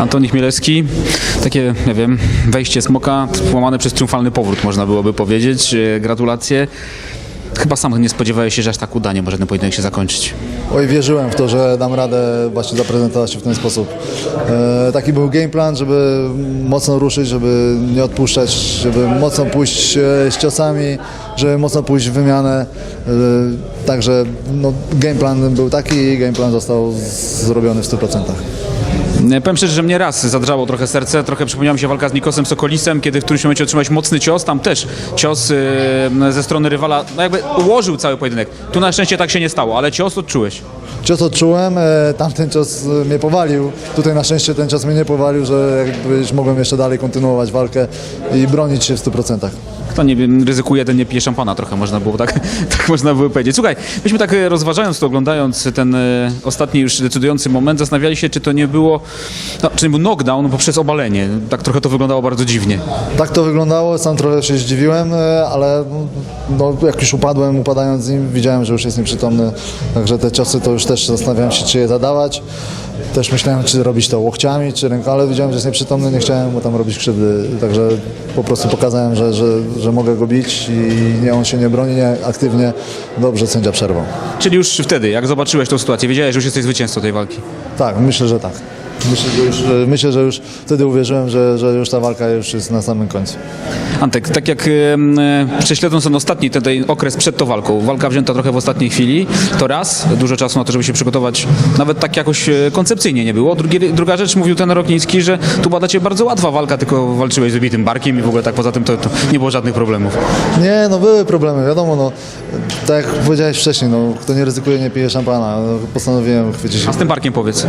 Antoni Chmielewski, takie, nie wiem, wejście smoka, połamane przez triumfalny powrót, można byłoby powiedzieć. E, Gratulacje. Chyba sam nie spodziewałeś się, że aż tak udanie może ten pojedynek się zakończyć. Oj, wierzyłem w to, że dam radę właśnie zaprezentować się w ten sposób. E, taki był game plan, żeby mocno ruszyć, żeby nie odpuszczać, żeby mocno pójść e, z ciosami, żeby mocno pójść w wymianę. E, także no, game plan był taki i game plan został zrobiony w 100%. E, Powiem szczerze, że mnie raz zadrżało trochę serce, trochę przypomniała mi się walka z Nikosem Sokolisem, kiedy w którymś momencie otrzymałeś mocny cios, tam też cios e, ze strony rywala, no jakby ułożył cały pojedynek. Tu na szczęście tak się nie stało, ale cios odczułeś. Cios odczułem, e, tamten cios e, mnie powalił. Tutaj na szczęście ten cios mnie nie powalił, że jakby już mogłem jeszcze dalej kontynuować walkę i bronić się w 100%. Kto nie wiem, ryzykuje, ten nie pije szampana trochę, można było tak, tak można było powiedzieć. Słuchaj, myśmy tak e, rozważając to, oglądając ten e, ostatni już decydujący moment, zastanawiali się, czy to nie było, no, czy nie był knockdown poprzez obalenie. Tak trochę to wyglądało bardzo dziwnie. Tak to wyglądało, sam trochę się zdziwiłem, e, ale no, jak już upadłem, upadając z nim, widziałem, że już jest nieprzytomny, także te ciosy to już też zastanawiałem się, czy je zadawać. Też myślałem, czy robić to łokciami, czy ręką, ale widziałem, że jest nieprzytomny, nie chciałem mu tam robić krzywdy, także po prostu pokazałem, że, że, że mogę go bić i nie, on się nie broni, nie aktywnie, dobrze sędzia przerwał. Czyli już wtedy, jak zobaczyłeś tą sytuację, wiedziałeś, że już jesteś zwycięzcą tej walki. Tak, myślę, że tak. Myślę, że już, myślę, że już wtedy uwierzyłem, że, że już ta walka już jest na samym końcu. Antek, tak jak e, prześledząc ten ostatni ten, ten okres przed tą walką, walka wzięta trochę w ostatniej chwili, to raz, dużo czasu na to, żeby się przygotować, nawet tak jakoś e, koncepcyjnie nie było. Druga rzecz, mówił ten Rokniński, że tu Ciebie bardzo łatwa walka, tylko walczyłeś z wybitym barkiem i w ogóle tak poza tym to, to nie było żadnych problemów. Nie, no były problemy, wiadomo, no, tak jak powiedziałeś wcześniej, no, kto nie ryzykuje, nie pije szampana. No, postanowiłem chwycić. A z tym barkiem powiedz.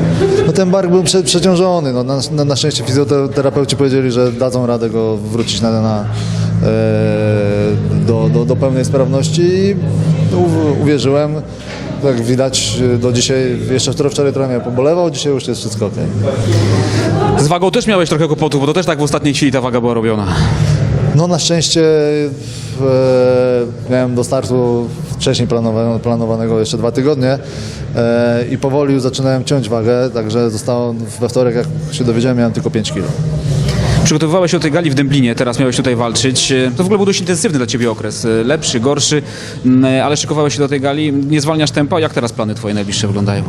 No, ten bark był prze, przeciążony, no, na, na, na szczęście fizjoterapeuci powiedzieli, że dadzą radę go wrócić na, na, e, do, do, do pełnej sprawności i uwierzyłem. Jak widać do dzisiaj, jeszcze wczoraj, wczoraj trochę mnie pobolewał, dzisiaj już jest wszystko ok. Z wagą też miałeś trochę kłopotów, bo to też tak w ostatniej chwili ta waga była robiona. No na szczęście e, miałem do startu wcześniej planowanego, planowanego jeszcze dwa tygodnie e, i powoli już zaczynałem ciąć wagę, także zostało we wtorek, jak się dowiedziałem, miałem tylko 5 kg. Przygotowywałeś się do tej gali w Dęblinie, teraz miałeś tutaj walczyć. E, To w ogóle był dość intensywny dla Ciebie okres. E, Lepszy, gorszy, ale szykowałeś się do tej gali. Nie zwalniasz tempa. Jak teraz plany Twoje najbliższe wyglądają?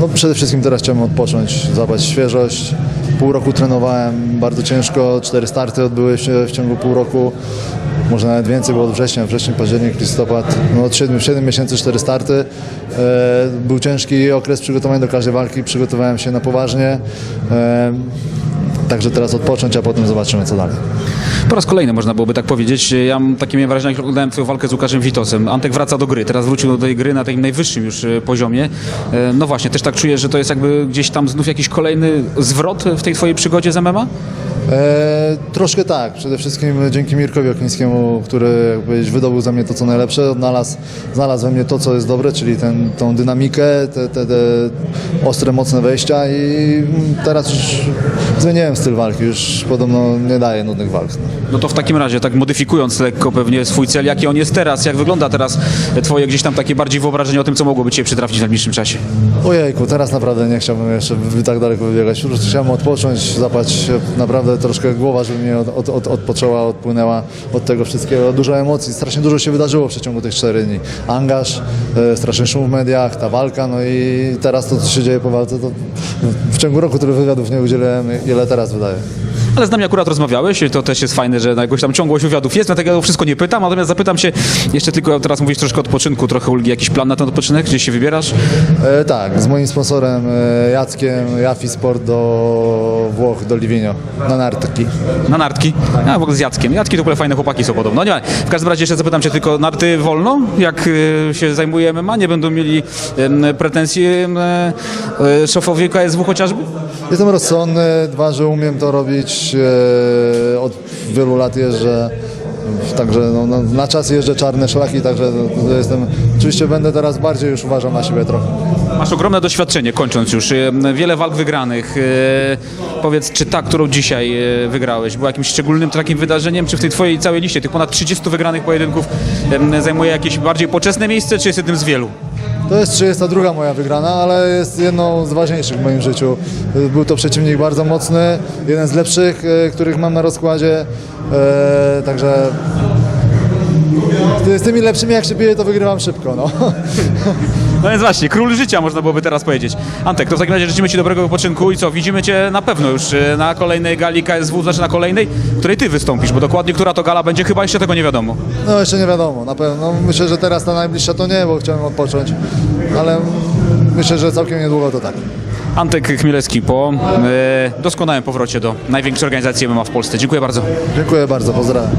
No przede wszystkim teraz chciałem odpocząć, złapać świeżość. Pół roku trenowałem bardzo ciężko, cztery starty odbyły się w ciągu pół roku. Może nawet więcej, było od września, wrzesień, październik, listopad. No od 7, 7 miesięcy, cztery starty. E, był ciężki okres przygotowania do każdej walki, przygotowałem się na poważnie. Także teraz odpocząć, a potem zobaczymy co dalej. Po raz kolejny można byłoby tak powiedzieć. Ja mam takie miałem wrażenie, jak oglądałem Twoją walkę z Łukaszem Witosem. Antek wraca do gry, teraz wrócił do tej gry na takim najwyższym już e, poziomie. E, No właśnie, też tak czuję, że to jest jakby gdzieś tam znów jakiś kolejny zwrot w tej Twojej przygodzie z MMA? E, troszkę tak. Przede wszystkim dzięki Mirkowi Oknińskiemu, który jak powiedzieć, wydobył ze mnie to, co najlepsze. Odnalazł, znalazł we mnie to, co jest dobre, czyli ten, tą dynamikę, te, te, te ostre, mocne wejścia i teraz już zmieniłem styl walki. Już podobno nie daje nudnych walk. No to w takim razie, tak modyfikując lekko pewnie swój cel, jaki on jest teraz, jak wygląda teraz Twoje gdzieś tam takie bardziej wyobrażenie o tym, co mogłoby Cię przytrafić w najbliższym czasie? Ojejku, teraz naprawdę nie chciałbym jeszcze tak daleko wybiegać. Chciałem odpocząć, zapać naprawdę troszkę głowa, żeby mnie od, od, od, odpoczęła, odpłynęła od tego wszystkiego. Dużo emocji, strasznie dużo się wydarzyło w przeciągu tych czterech dni. Angaż, e, straszny szum w mediach, ta walka, no i teraz to, co się dzieje po walce, to w ciągu roku tyle wywiadów nie udzieliłem, ile teraz раз вдаю. Ale z nami akurat rozmawiałeś, to też jest fajne, że na jakąś tam ciągłość wywiadów jest, dlatego o wszystko nie pytam, natomiast zapytam Cię jeszcze tylko, teraz mówisz troszkę o odpoczynku, trochę ulgi, jakiś plan na ten odpoczynek, gdzieś się wybierasz? E, tak, z moim sponsorem e, Jackiem, Jafi Sport do Włoch, do Livigno, na nartki. Na nartki? A w ogóle z Jackiem. Jacki to w ogóle fajne chłopaki są podobno. No nie, w każdym razie jeszcze zapytam Cię tylko, narty wolno? Jak y, się zajmuje MMA? Nie będą mieli pretensji e, e, szefowie KSW chociażby? Jestem rozsądny, dwa, że umiem to robić. E, od wielu lat jeżdżę. Także no, no, na czas jeżdżę czarne szlaki, także to jestem. Oczywiście będę teraz bardziej już uważał na siebie trochę. Masz ogromne doświadczenie, kończąc już. em, Wiele walk wygranych. E, Powiedz, czy ta, którą dzisiaj e, wygrałeś, była jakimś szczególnym takim wydarzeniem, czy w tej Twojej całej liście tych ponad 30 wygranych pojedynków em, zajmuje jakieś bardziej poczesne miejsce, czy jest jednym z wielu? To jest 32 moja wygrana, ale jest jedną z ważniejszych w moim życiu. Był to przeciwnik bardzo mocny, jeden z lepszych, e, których mam na rozkładzie. E, także z tymi lepszymi jak się bije, to wygrywam szybko. No. No więc właśnie, król życia można byłoby teraz powiedzieć. Antek, to w takim razie życzymy Ci dobrego wypoczynku i co, widzimy Cię na pewno już e, na kolejnej gali KSW, znaczy na kolejnej, w której Ty wystąpisz, bo dokładnie która to gala będzie, chyba jeszcze tego nie wiadomo. no jeszcze nie wiadomo, na pewno. No, myślę, że teraz ta najbliższa to nie, bo chciałem odpocząć, ale myślę, że całkiem niedługo to tak. Antek Chmielewski po e, doskonałym powrocie do największej organizacji MMA w Polsce. Dziękuję bardzo. Dziękuję bardzo, pozdrawiam.